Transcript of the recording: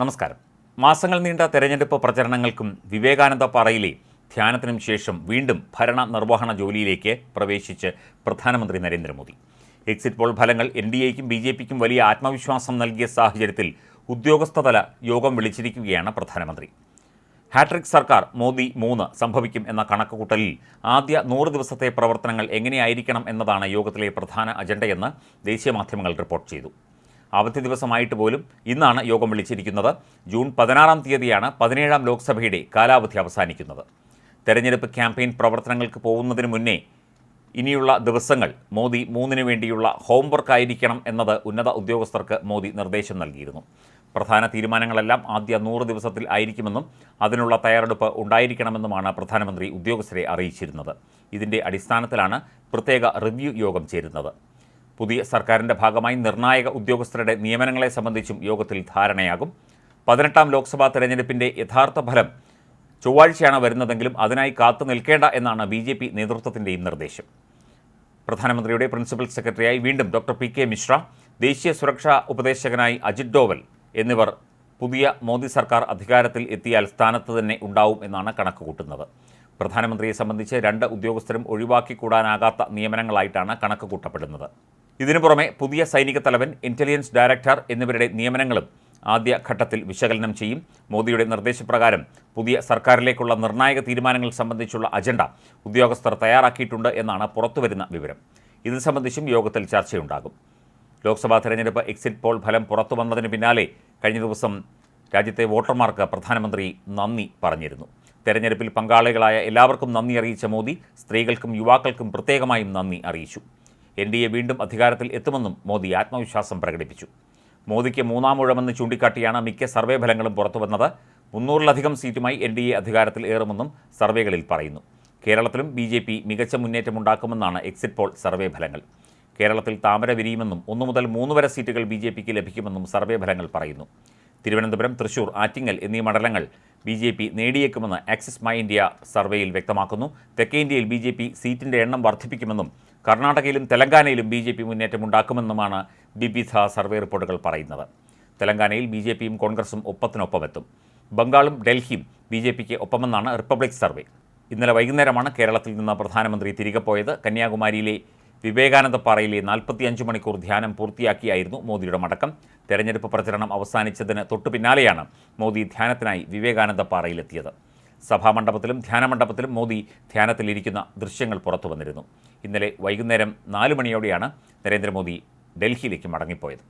നമസ്കാരം. മാസങ്ങൾ നീണ്ട തെരഞ്ഞെടുപ്പ് പ്രചരണങ്ങൾക്കും വിവേകാനന്ദ പാറയിലെ ധ്യാനത്തിനും ശേഷം വീണ്ടും ഭരണ നിർവഹണ ജോലിയിലേക്ക് പ്രവേശിച്ച് പ്രധാനമന്ത്രി നരേന്ദ്രമോദി. എക്സിറ്റ് പോൾ ഫലങ്ങൾ എൻ ഡി എക്കും ബി ജെ പിക്കും വലിയ ആത്മവിശ്വാസം നൽകിയ സാഹചര്യത്തിൽ ഉദ്യോഗസ്ഥതല യോഗം വിളിച്ചിരിക്കുകയാണ് പ്രധാനമന്ത്രി. ഹാട്രിക് സർക്കാർ മോദി മൂന്ന് സംഭവിക്കും എന്ന കണക്കുകൂട്ടലിൽ ആദ്യ നൂറ് ദിവസത്തെ പ്രവർത്തനങ്ങൾ എങ്ങനെയായിരിക്കണം എന്നതാണ് യോഗത്തിലെ പ്രധാന അജണ്ടയെന്ന് ദേശീയ മാധ്യമങ്ങൾ റിപ്പോർട്ട് ചെയ്തു. അവധി ദിവസമായിട്ട് പോലും ഇന്നാണ് യോഗം വിളിച്ചിരിക്കുന്നത്. ജൂൺ പതിനാറാം തീയതിയാണ് പതിനേഴാം ലോക്സഭയുടെ കാലാവധി അവസാനിക്കുന്നത്. തെരഞ്ഞെടുപ്പ് ക്യാമ്പയിൻ പ്രവർത്തനങ്ങൾക്ക് പോകുന്നതിന് മുന്നേ ഇനിയുള്ള ദിവസങ്ങൾ മോദി മൂന്നിനു വേണ്ടിയുള്ള ഹോംവർക്ക് ആയിരിക്കണം എന്നത് ഉന്നത ഉദ്യോഗസ്ഥർക്ക് മോദി നിർദ്ദേശം നൽകിയിരുന്നു. പ്രധാന തീരുമാനങ്ങളെല്ലാം ആദ്യ നൂറ് ദിവസത്തിൽ ആയിരിക്കുമെന്നും അതിനുള്ള തയ്യാറെടുപ്പ് ഉണ്ടായിരിക്കണമെന്നുമാണ് പ്രധാനമന്ത്രി ഉദ്യോഗസ്ഥരെ അറിയിച്ചിരുന്നത്. ഇതിന്റെ അടിസ്ഥാനത്തിലാണ് പ്രത്യേക റിവ്യൂ യോഗം ചേരുന്നത്. പുതിയ സർക്കാരിന്റെ ഭാഗമായി നിർണായക ഉദ്യോഗസ്ഥരുടെ നിയമനങ്ങളെ സംബന്ധിച്ചും യോഗത്തിൽ ധാരണയാകും. പതിനെട്ടാം ലോക്സഭാ തെരഞ്ഞെടുപ്പിന്റെ യഥാർത്ഥ ഫലം ചൊവ്വാഴ്ചയാണ് വരുന്നതെങ്കിലും അതിനായി കാത്തു നിൽക്കേണ്ട എന്നാണ് ബി ജെ പി നേതൃത്വത്തിന്റെയും നിർദ്ദേശം. പ്രധാനമന്ത്രിയുടെ പ്രിൻസിപ്പൽ സെക്രട്ടറിയായി വീണ്ടും ഡോക്ടർ പി കെ മിശ്ര ദേശീയ സുരക്ഷാ ഉപദേശകനായി അജിത് ഡോവൽ എന്നിവർ പുതിയ മോദി സർക്കാർ അധികാരത്തിൽ എത്തിയാൽ സ്ഥാനത്ത് തന്നെ ഉണ്ടാവും എന്നാണ് കണക്ക് കൂട്ടുന്നത് പ്രധാനമന്ത്രിയെ സംബന്ധിച്ച് രണ്ട് ഉദ്യോഗസ്ഥരും ഒഴിവാക്കിക്കൂടാനാകാത്ത നിയമനങ്ങളായിട്ടാണ് കണക്ക് കൂട്ടപ്പെടുന്നത് ഇതിനു പുറമെ പുതിയ സൈനിക തലവൻ ഇന്റലിജൻസ് ഡയറക്ടർ എന്നിവരുടെ നിയമനങ്ങളും ആദ്യ ഘട്ടത്തിൽ വിശകലനം ചെയ്യും. മോദിയുടെ നിർദ്ദേശപ്രകാരം പുതിയ സർക്കാരിലേക്കുള്ള നിർണായക തീരുമാനങ്ങൾ സംബന്ധിച്ചുള്ള അജണ്ട ഉദ്യോഗസ്ഥർ തയ്യാറാക്കിയിട്ടുണ്ട് എന്നാണ് പുറത്തുവരുന്ന വിവരം. ഇത് സംബന്ധിച്ചും യോഗത്തിൽ ചർച്ചയുണ്ടാകും. ലോക്സഭാ തെരഞ്ഞെടുപ്പ് എക്സിറ്റ് പോൾ ഫലം പുറത്തു വന്നതിന് പിന്നാലെ കഴിഞ്ഞ ദിവസം രാജ്യത്തെ വോട്ടർമാർക്ക് പ്രധാനമന്ത്രി നന്ദി പറഞ്ഞിരുന്നു. തെരഞ്ഞെടുപ്പിൽ പങ്കാളികളായ എല്ലാവർക്കും നന്ദി അറിയിച്ച മോദി സ്ത്രീകൾക്കും യുവാക്കൾക്കും പ്രത്യേകമായും നന്ദി അറിയിച്ചു. എൻ ഡി എ വീണ്ടും അധികാരത്തിൽ എത്തുമെന്നും മോദി ആത്മവിശ്വാസം പ്രകടിപ്പിച്ചു. മോദിക്ക് മൂന്നാം ഊഴമെന്ന് ചൂണ്ടിക്കാട്ടിയാണ് മിക്ക സർവേ ഫലങ്ങളും പുറത്തുവന്നത്. മുന്നൂറിലധികം സീറ്റുമായി എൻ ഡി എ അധികാരത്തിൽ ഏറുമെന്നും സർവേകളിൽ പറയുന്നു. കേരളത്തിലും ബി ജെ പി മികച്ച മുന്നേറ്റമുണ്ടാക്കുമെന്നാണ് എക്സിറ്റ് പോൾ സർവേ ഫലങ്ങൾ. കേരളത്തിൽ താമര വിരിയുമെന്നും ഒന്നു മുതൽ മൂന്ന് വരെ സീറ്റുകൾ ബി ജെ പിക്ക് ലഭിക്കുമെന്നും സർവേ ഫലങ്ങൾ പറയുന്നു. തിരുവനന്തപുരം തൃശൂർ ആറ്റിങ്ങൽ എന്നീ മണ്ഡലങ്ങൾ ബി ജെ പി നേടിയേക്കുമെന്ന് ആക്സിസ് മൈ ഇന്ത്യ സർവേയിൽ വ്യക്തമാക്കുന്നു. തെക്കേ ഇന്ത്യയിൽ ബി ജെ പി സീറ്റിന്റെ എണ്ണം വർദ്ധിപ്പിക്കുമെന്നും കർണാടകയിലും തെലങ്കാനയിലും ബി ജെ പി മുന്നേറ്റമുണ്ടാക്കുമെന്നുമാണ് വിവിധ സർവേ റിപ്പോർട്ടുകൾ പറയുന്നത്. തെലങ്കാനയിൽ ബി ജെ പിയും കോൺഗ്രസും ഒപ്പത്തിനൊപ്പമെത്തും. ബംഗാളും ഡൽഹിയും ബി ജെ പിക്ക് ഒപ്പമെന്നാണ് റിപ്പബ്ലിക് സർവേ. ഇന്നലെ വൈകുന്നേരമാണ് കേരളത്തിൽ നിന്ന് പ്രധാനമന്ത്രി തിരികെ പോയത്. കന്യാകുമാരിയിലെ വിവേകാനന്ദ പാറയിലെ നാൽപ്പത്തിയഞ്ച് മണിക്കൂർ ധ്യാനം പൂർത്തിയാക്കിയായിരുന്നു മോദിയുടെ മടക്കം. തെരഞ്ഞെടുപ്പ് പ്രചരണം അവസാനിച്ചതിന് തൊട്ടു പിന്നാലെയാണ് മോദി ധ്യാനത്തിനായി വിവേകാനന്ദ പാറയിലെത്തിയത്. സഭാമണ്ഡപത്തിലും ധ്യാനമണ്ഡപത്തിലും മോദി ധ്യാനത്തിലിരിക്കുന്ന ദൃശ്യങ്ങൾ പുറത്തു വന്നിരുന്നു ഇന്നലെ വൈകുന്നേരം നാല് മണിയോടെയാണ് നരേന്ദ്രമോദി ഡൽഹിയിലേക്ക് മടങ്ങിപ്പോയത്.